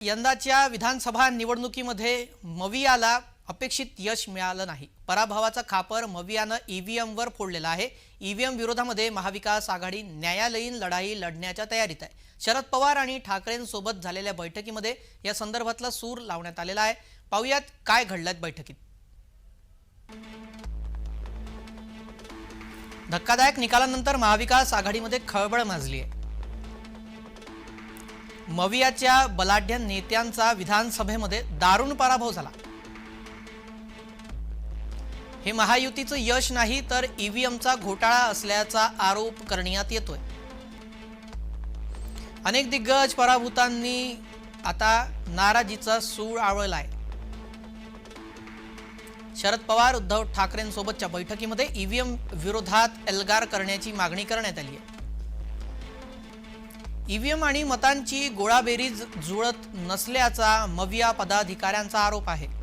यंदाच्या विधानसभा निवडणुकीमध्ये मवियाला अपेक्षित यश मिळालं नाही. पराभवाचा खापर मवियानं ईव्हीएमवर फोडलेला आहे. ईव्हीएम विरोधामध्ये महाविकास आघाडी न्यायालयीन लढाई लढण्याच्या तयारीत आहे. शरद पवार आणि ठाकरेंसोबत झालेल्या बैठकीमध्ये या संदर्भातला सूर लावण्यात आलेला आहे. पाहुयात काय घडलं बैठकीत. धक्कादायक निकालानंतर महाविकास आघाडीमध्ये खळबळ माजली आहे मवियाच्या बलाढ्य नेत्यांचा विधानसभेमध्ये दारुण पराभव झाला. हे महायुतीचं यश नाही तर ईव्हीएमचा घोटाळा असल्याचा आरोप करण्यात येतोय. अनेक दिग्गज पराभूतांनी आता नाराजीचा सूळ आवळलाय. शरद पवार उद्धव ठाकरेंसोबतच्या बैठकीमध्ये ईव्हीएम विरोधात एल्गार करण्याची मागणी करण्यात आली आहे ईव्हीएम आणि मतांची गोळाबेरीज जुळत नसल्याचा मविया पदाधिकाऱ्यांचा आरोप आहे.